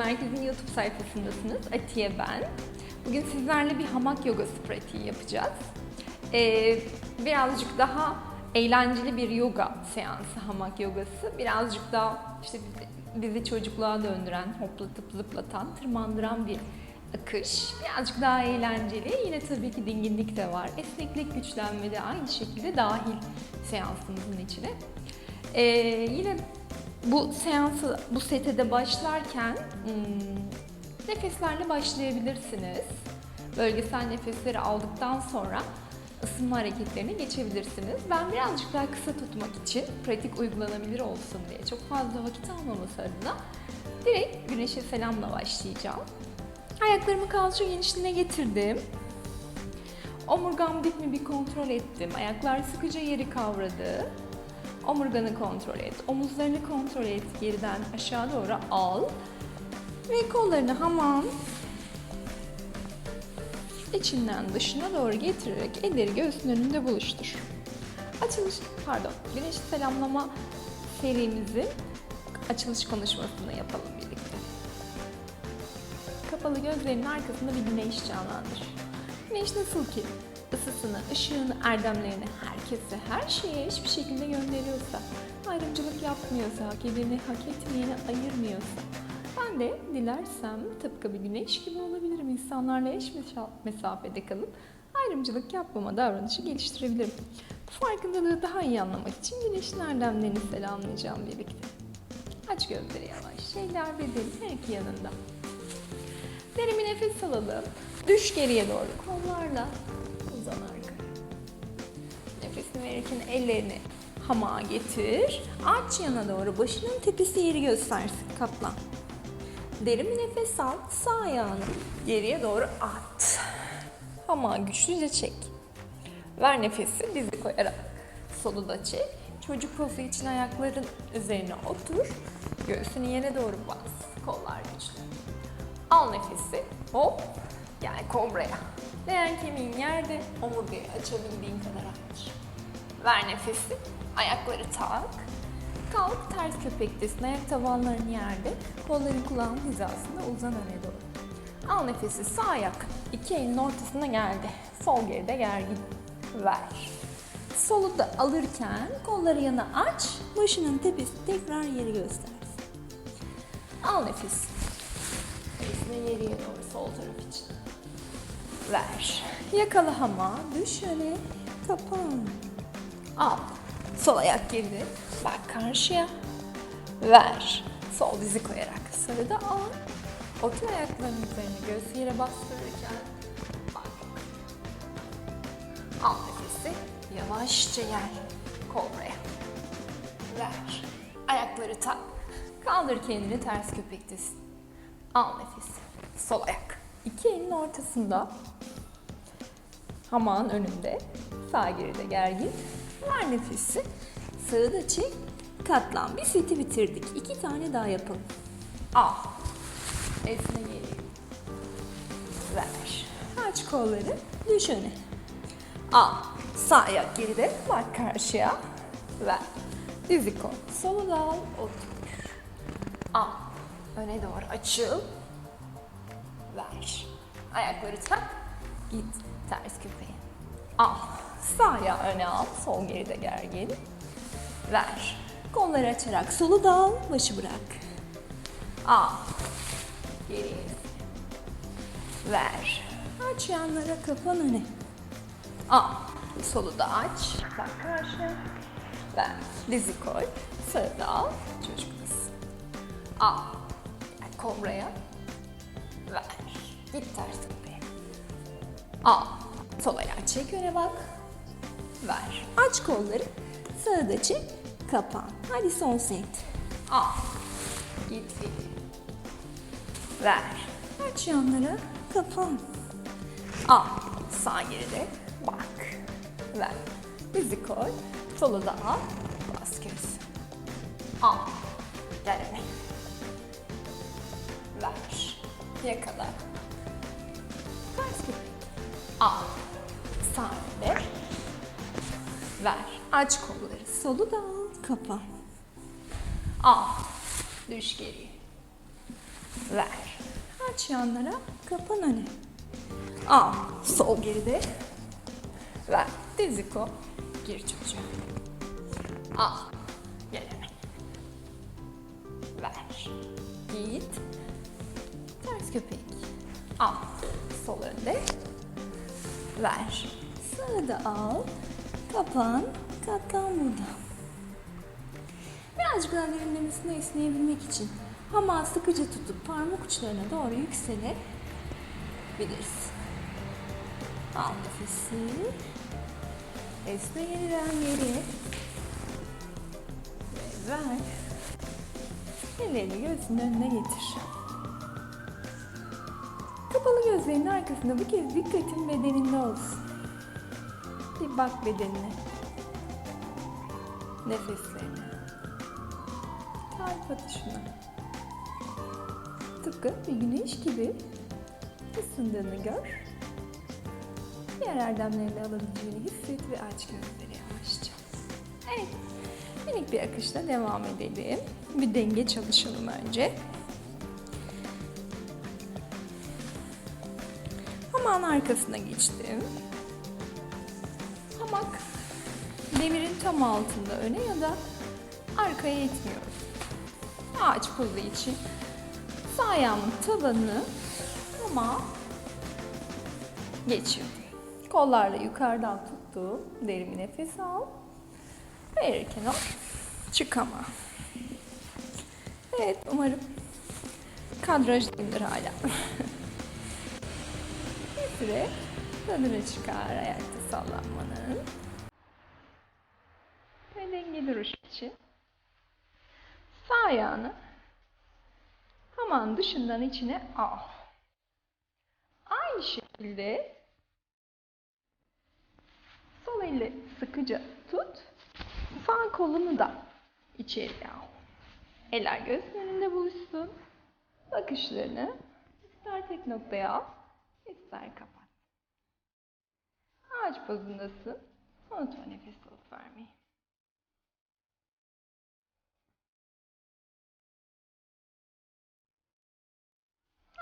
Merkezi'nin YouTube sayfasındasınız. Atiye ben. Bugün sizlerle bir hamak yogası pratiği yapacağız. Ee, birazcık daha eğlenceli bir yoga seansı hamak yogası. Birazcık daha işte bizi, çocukluğa döndüren, hoplatıp zıplatan, tırmandıran bir akış. Birazcık daha eğlenceli. Yine tabii ki dinginlik de var. Esneklik, güçlenme de aynı şekilde dahil seansımızın içine. Ee, yine bu seansı, bu sete de başlarken hmm, nefeslerle başlayabilirsiniz. Bölgesel nefesleri aldıktan sonra ısınma hareketlerine geçebilirsiniz. Ben birazcık daha kısa tutmak için pratik uygulanabilir olsun diye çok fazla vakit almaması adına direkt güneşe selamla başlayacağım. Ayaklarımı kalça genişliğine getirdim. Omurgam dik mi bir kontrol ettim. Ayaklar sıkıca yeri kavradı. Omurganı kontrol et. Omuzlarını kontrol et. Geriden aşağı doğru al. Ve kollarını hamam içinden dışına doğru getirerek elleri göğsün önünde buluştur. Açılış, pardon, güneş selamlama serimizin açılış konuşmasını yapalım birlikte. Kapalı gözlerinin arkasında bir güneş canlandır. Güneş nasıl ki ısısını, ışığını, erdemlerini herkese, her şeye hiçbir şekilde gönderiyorsa, ayrımcılık yapmıyorsa, hak edeni, hak etmeyeni ayırmıyorsa, ben de dilersem tıpkı bir güneş gibi olabilirim. İnsanlarla eş mesafede kalıp ayrımcılık yapmama davranışı geliştirebilirim. Bu farkındalığı daha iyi anlamak için güneşin erdemlerini selamlayacağım birlikte. Aç gözleri yavaş. Şeyler bedeli her iki yanında. Derin bir nefes alalım. Düş geriye doğru kollarla uzan arkaya. Nefesini verirken ellerini hamağa getir. Aç yana doğru başının tepesi yeri göstersin. Katlan. Derin bir nefes al. Sağ ayağını geriye doğru at. Hamağa güçlüce çek. Ver nefesi dizi koyarak. Solu da çek. Çocuk pozu için ayakların üzerine otur. Göğsünü yere doğru bas. Kollar güçlü. Al nefesi. Hop. Gel kobraya. Leğen kemiğin yerde. Omurgayı açabildiğin kadar aç. Ver nefesi. Ayakları tak. Kalk ters köpektesin. Ayak tabanların yerde. Kolların kulağın hizasında uzan öne doğru. Al nefesi. Sağ ayak. iki elin ortasına geldi. Sol geride gergin. Ver. Solu da alırken kolları yana aç. Başının tepesi tekrar yeri göstersin. Al nefes. Nefesini geriye doğru sol taraf için. Ver. Yakala hama. Düş öne. Kapan. Al. Sol ayak geride. Bak karşıya. Ver. Sol dizi koyarak. Sırada al. Otur ayaklarının üzerine göğsü yere bastırırken. Bak. Al nefesi. Yavaşça gel. Kol buraya. Ver. Ayakları tak. Kaldır kendini ters köpektesin. Al nefes. Sol ayak. İki elin ortasında. Hamağın önünde. Sağ geride gergin. Ver nefesi. Sağı da çek. Katlan. Bir seti bitirdik. İki tane daha yapalım. Al. Esne geri. Ver. Aç kolları. Düş öne. Al. Sağ ayak geride. Bak karşıya. Ver. Dizi koy. Solu da al. Otur. Al. Öne doğru açıl. Ver. Ayakları tak. Git. Ters köpeğe. Al. Sağ ayağı öne al. Sol geride gergin. Ver. Kolları açarak solu da al. Başı bırak. Al. Geriye. Ver. Aç yanlara kapan öne. Al. Solu da aç. Bak karşı. Ver. Dizi koy. Sağı da al. Çocuk kız. Al. Kobraya. Ver. Git ters köpeğe. Al. Sol ayağı çek öne bak. Ver. Aç kolları. Sağı da çek. Kapan. Hadi son set. Al. Git geri. Ver. Aç yanlara. Kapan. Al. Sağ geride. Bak. Ver. Dizi koy. Solu da al. Bas göz. Al. Gel öne. Ver. Yakala. Ters köpek. Al. Sağ önde. Ver. Aç kolları. Solu da al. Kapa. Al. Düş geri. Ver. Aç yanlara, kapan öne. Al, sol geride. Ver. Diziko. Gir çocuğa. Al. Gel hemen. Ver. Git. Ters köpek. Al. Sol önde. Ver. Sağı da al. Kapan. Katlan burada. Birazcık daha derinlemesine esneyebilmek için hamağı sıkıca tutup parmak uçlarına doğru yükselebilirsin. Al nefesi. Esne yeniden geri. Ve ver. Ellerini göğsünün önüne getir. Gözlerinin arkasında bu kez dikkatin bedeninde olsun. Bir bak bedenine. Nefeslerine. Kalp atışına. Tıpkı bir güneş gibi ısındığını gör. Diğer erdemlerini alabileceğini hisset ve aç gözleri yavaşça. Evet. Minik bir akışla devam edelim. Bir denge çalışalım önce. Hamağın arkasına geçtim. Hamak demirin tam altında öne ya da arkaya itmiyorum. Ağaç pozu için sağ ayağımın tabanını ama geçiyorum. Kollarla yukarıdan tuttum. Derin nefes al. Verirken o çıkama. Evet umarım kadrajdayımdır hala. süre tadını çıkar ayakta sallanmanın. Ve denge duruş için sağ ayağını hamam dışından içine al. Aynı şekilde sol elle sıkıca tut. Sağ kolunu da içeri al. Eller gözünün önünde buluşsun. Bakışlarını ister tek noktaya al, ister kapat. Ağaç pozundasın. Unutma nefes alıp vermeyi.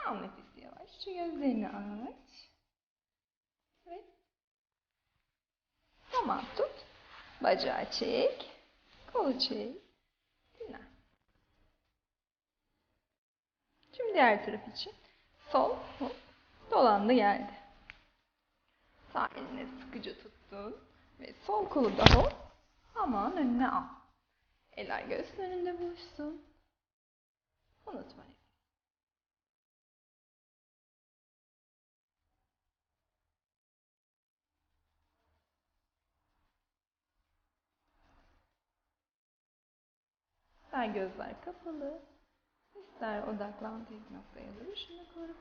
Al nefesi yavaşça gözlerini aç. Ve tamam tut. Bacağı çek. Kolu çek. Dinlen. Şimdi diğer taraf için. Sol. hop, Dolandı geldi. Sağ eline sıkıca tuttun. Ve sol kolu da hop. Aman önüne al. Eller göğsün önünde buluşsun. Unutma nefes. İster gözler kapalı, ister odaklandığı bir noktaya duruşunu koru.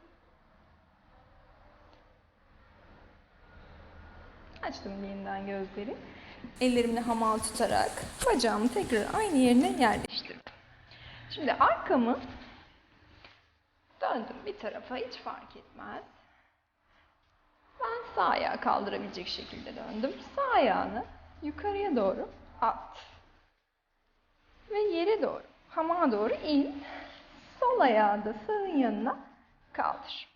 Açtım yeniden gözleri. Ellerimle hamal tutarak bacağımı tekrar aynı yerine yerleştirdim. Şimdi arkamı döndüm bir tarafa hiç fark etmez. Ben sağ ayağı kaldırabilecek şekilde döndüm. Sağ ayağını yukarıya doğru at. Ve yere doğru, hamağa doğru in. Sol ayağı da sağın yanına kaldır.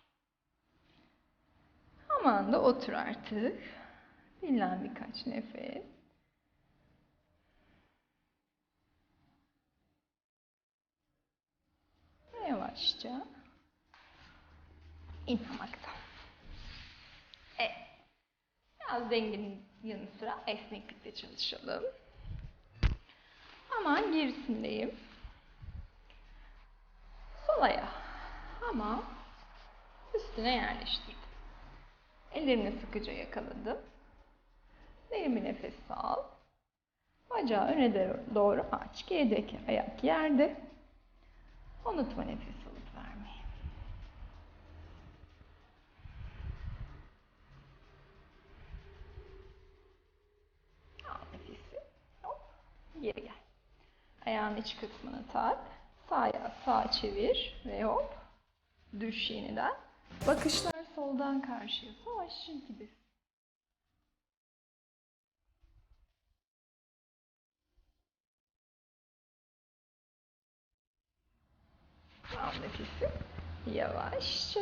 Hamağında otur artık. Dinlen birkaç nefes. Yavaşça in hamaktan. Evet. Biraz dengenin yanı sıra esneklikle çalışalım. Hemen gerisindeyim. Sol ayağı. Ama üstüne yerleştirdim. Ellerimle sıkıca yakaladım. Derin bir nefes al. Bacağı öne doğru aç. Gerideki ayak yerde. Unutma nefes alıp vermeyi. Al nefesi. Hop. Geri gel. Ayağın iç kısmını tak. Sağ ayağı sağa çevir ve hop. Düş yeniden. Bakışlar soldan karşıya. Savaşçı gibi. Nefesi. Yavaşça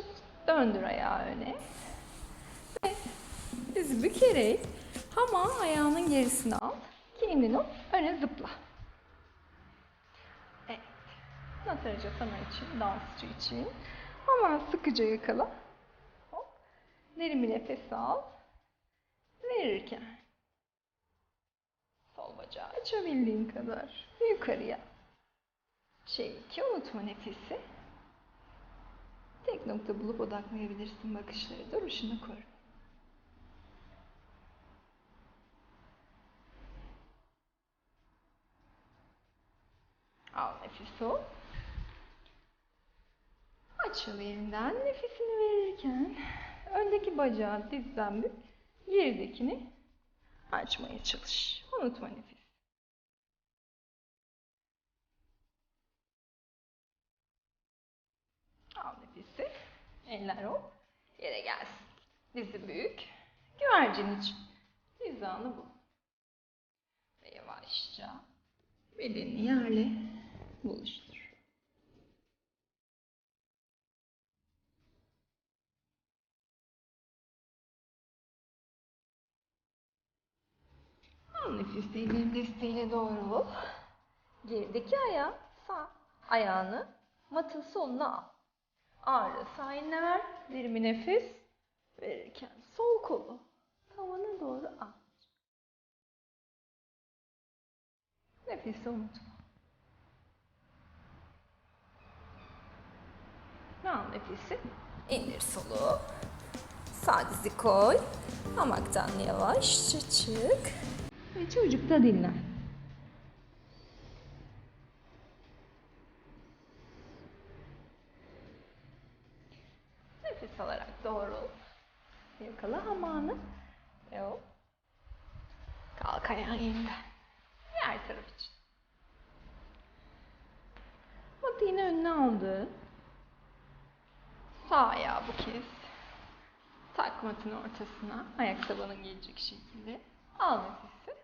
döndür ayağı öne. Ve dizi bükerek ama ayağının gerisine al. Kendini öne zıpla. Evet. Nataraca sana için, dansçı için. Ama sıkıca yakala. Hop. Derin bir nefes al. Verirken. Sol bacağı açabildiğin kadar yukarıya. Çek. Unutma nefesi. Tek nokta bulup odaklayabilirsin bakışları. Duruşunu koru. Al nefes al. Açıl yerinden nefesini verirken öndeki bacağı dizden bük, geridekini açmaya çalış. Unutma nefes. Al nefesi. Eller hop. Yere gelsin. Dizi büyük. Güvercin için. Hizanı bul. Ve yavaşça belini yerle buluştur. Al nefes ellerin desteğiyle doğru. Gerideki ayağı sağ ayağını matın soluna al. Ağırlığı sağ eline ver. Derin nefes verirken sol kolu tavana doğru al. Nefesi unutma. Al nefesi. İndir solu. Sağ dizi koy. Hamaktan yavaşça çık. Ve çocukta dinlen. Nefes alarak doğru. Yakala hamağını. Ve hop. Kalk ayağın yeniden. Diğer taraf için. Matı yine önüne aldı. Sağ ayağı bu kez. Tak matın ortasına. Ayak tabanın gelecek şekilde. Al nefesi.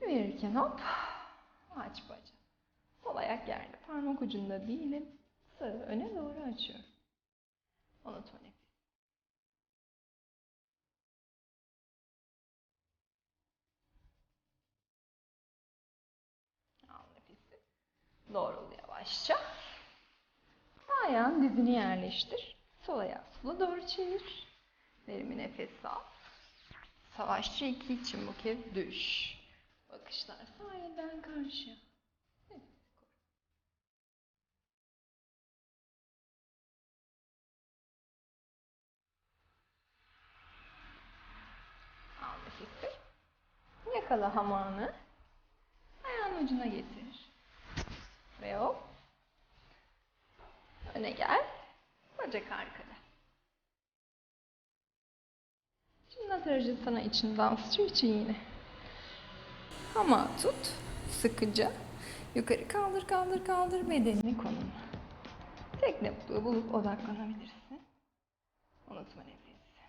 Verirken hop. Aç bacağı. Sol ayak yerde. Parmak ucunda değilim. Sağı öne doğru açıyorum. Unutma nefes. Al nefesi. Doğrul yavaşça. Sağ ayağın dizini yerleştir. Sol ayağı sola doğru çevir. Derin nefes al. Savaşçı iki için bu kez düş. Bakışlar karşıya. Nefes koy. Al nefesi. Yakala hamağını. Ayağın ucuna getir. Ve hop. Öne gel. Bacak arkada. Şimdi atarıcı sana için dansçı için yine. Hamağı tut. Sıkıca. Yukarı kaldır kaldır kaldır bedenini konumla. Tek noktayı bulup odaklanabilirsin. Unutma nefesi.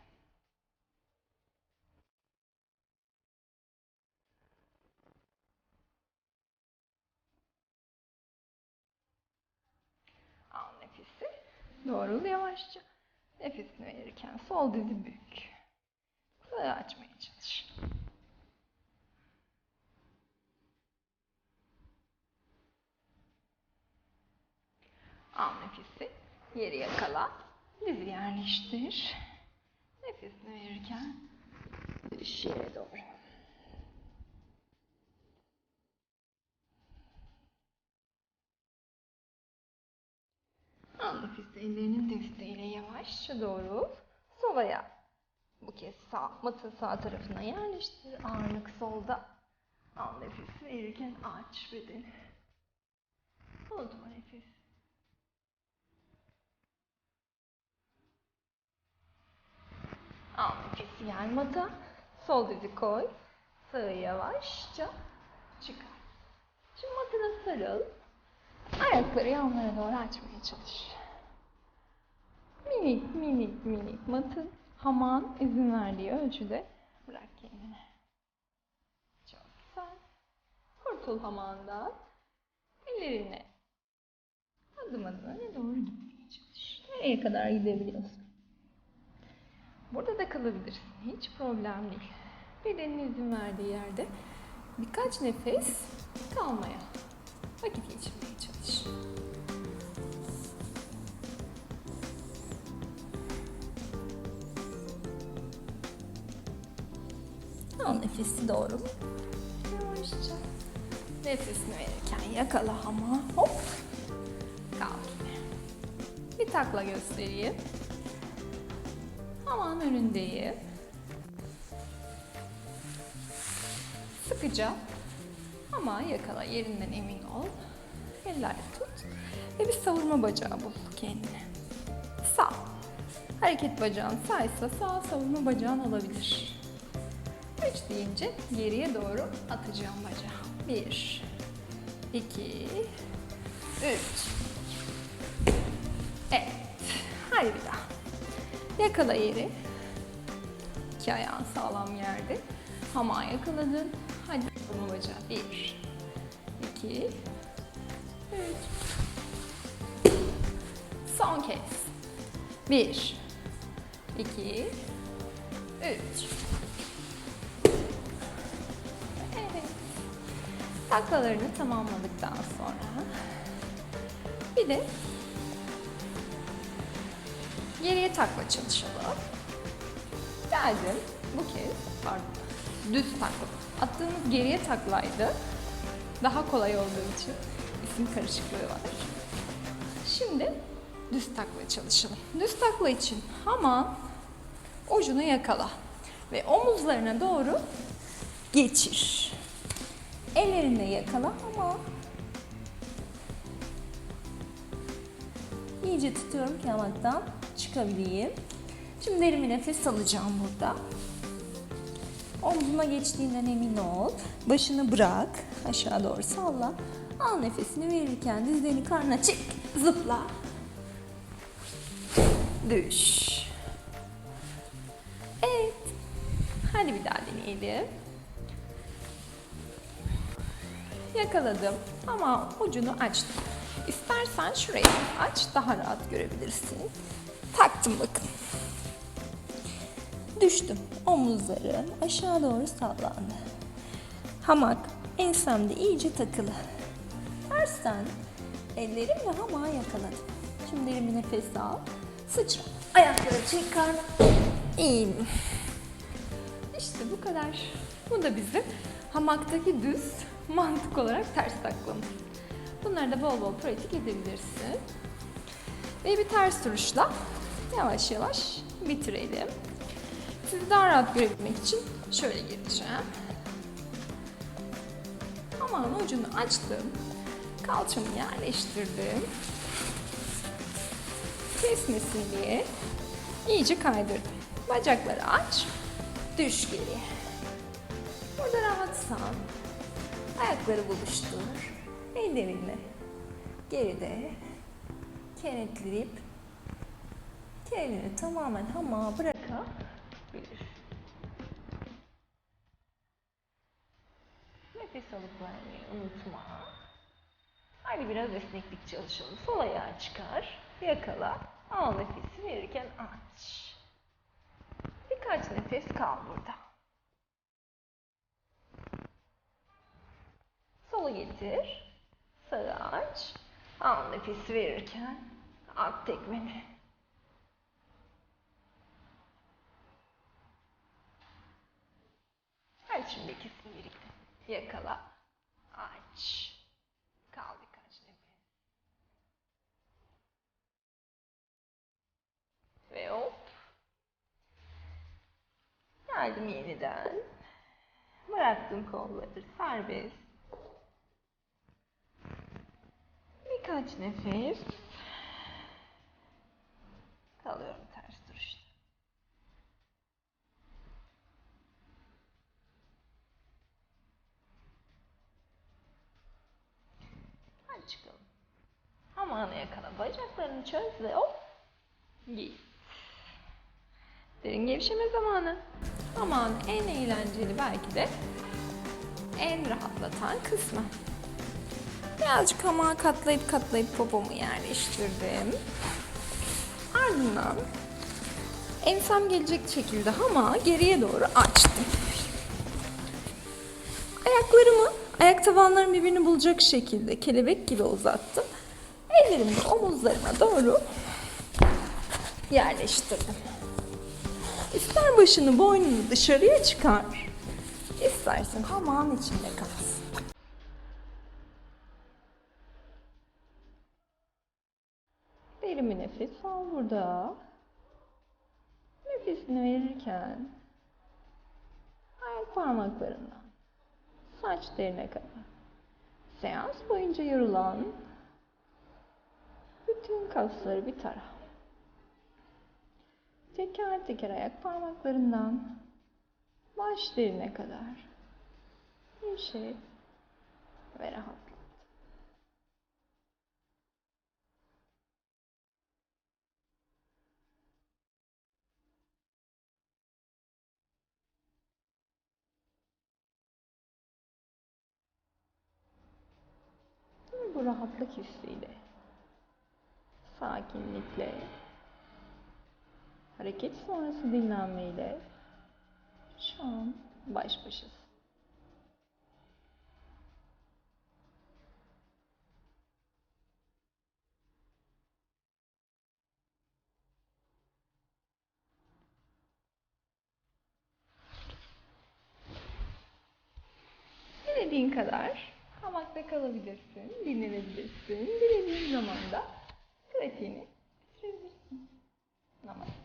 Al nefesi. Doğrul yavaşça. Nefesini verirken sol dizi bük. Sağı açmaya çalış. Al nefesi. Yeri yakala. Dizi yerleştir. Nefesini verirken dış yere doğru. Al nefesi ellerinin desteğiyle yavaşça doğru sol ayağı. Bu kez sağ, matın sağ tarafına yerleştir. Ağırlık solda. Al nefesi verirken aç bedeni. Unutma nefes. Al nefesi yer mata. Sol dizi koy. Sağı yavaşça çıkar. Şimdi matına sarıl. Ayakları yanlara doğru açmaya çalış. Minik minik minik matın hamağın izin verdiği ölçüde bırak kendini. Çok güzel. Kurtul hamağından. Ellerine adım adım öne doğru git. Nereye kadar gidebiliyorsun? Burada da kalabilirsin. Hiç problem değil. Bedenin izin verdiği yerde birkaç nefes kalmaya, vakit geçirmeye çalış. Al nefesi doğru. Yavaşça. Nefesini verirken yakala ama hop. Kalk yine. Bir takla göstereyim. Aman önündeyim. Sıkıca ama yakala yerinden emin ol. Ellerle tut ve bir savurma bacağı bul kendine. Sağ. Hareket bacağın sağ sağ savurma bacağın olabilir. Üç deyince geriye doğru atacağım bacağı. Bir, iki, üç. Evet. Hadi bir daha. Yakala yeri. İki ayağın sağlam yerde. Hamağı yakaladın. Savurma bacağı. Bir, iki, üç. Son kez. Bir, iki, üç. Evet. Taklalarını tamamladıktan sonra bir de geriye takla çalışalım. Geldim. Bu kez pardon. Düz takla. Attığımız geriye taklaydı. Daha kolay olduğu için isim karışıklığı var. Şimdi düz takla çalışalım. Düz takla için haman ucunu yakala ve omuzlarına doğru geçir. Ellerinde yakala ama iyice tutuyorum ki hamaktan çıkabileyim. Şimdi derin bir nefes alacağım burada. Omzuna geçtiğinden emin ol. Başını bırak. Aşağı doğru salla. Al nefesini verirken dizlerini karnına çek. Zıpla. Düş. Evet. Hadi bir daha deneyelim. Yakaladım ama ucunu açtım. İstersen şurayı aç daha rahat görebilirsin. Taktım bakın. Düştüm. Omuzlarım aşağı doğru sallandı. Hamak ensemde iyice takılı. Tersten ellerimle hamağı yakaladım. Şimdi derin bir nefes al. Sıçra. Ayakları çıkar. İn. İşte bu kadar. Bu da bizim hamaktaki düz mantık olarak ters taklamız. Bunları da bol bol pratik edebilirsin. Ve bir ters duruşla yavaş yavaş bitirelim. Sizi daha rahat görebilmek için şöyle gireceğim. Aman ucunu açtım. Kalçamı yerleştirdim. Kesmesin diye iyice kaydırdım. Bacakları aç. Düş geriye. Burada rahatsan ayakları buluştur. Ellerini geride kenetleyip kendini tamamen hamağa bırakabilir. Unutma. Hadi biraz esneklik çalışalım. Sol ayağı çıkar, yakala. Al nefesi verirken aç. Birkaç nefes kal burada. Solu getir. Sağı aç. Al nefesi verirken at tekmeni. Hadi şimdi ikisini birlikte. Yakala. Aç. Kal birkaç nefes. Ve hop. Geldim yeniden. Bıraktım kolları serbest. Birkaç nefes. Kalıyorum ters duruşta. Hadi çıkalım. Hamağını yakala. Bacaklarını çöz ve hop. Git. Derin gevşeme zamanı. Aman en eğlenceli belki de en rahatlatan kısmı. Birazcık hamağı katlayıp katlayıp popomu yerleştirdim. Ardından ensem gelecek şekilde ama geriye doğru açtım. Ayaklarımı, ayak tabanlarım birbirini bulacak şekilde kelebek gibi uzattım. Ellerimi omuzlarıma doğru yerleştirdim. İster başını boynunu dışarıya çıkar, istersen hamağın içinde kalsın. Derin bir nefes al burada. Nefesini verirken ayak parmaklarından saç derine kadar seans boyunca yorulan bütün kasları bir tara. Teker teker ayak parmaklarından baş derine kadar gevşet ve. Tüm bu rahatlık hissiyle, sakinlikle, hareket sonrası dinlenmeyle şu an baş başasın. Dilediğin kadar hamakta kalabilirsin, dinlenebilirsin. Dilediğin Третій, ні? Звісно. На мене.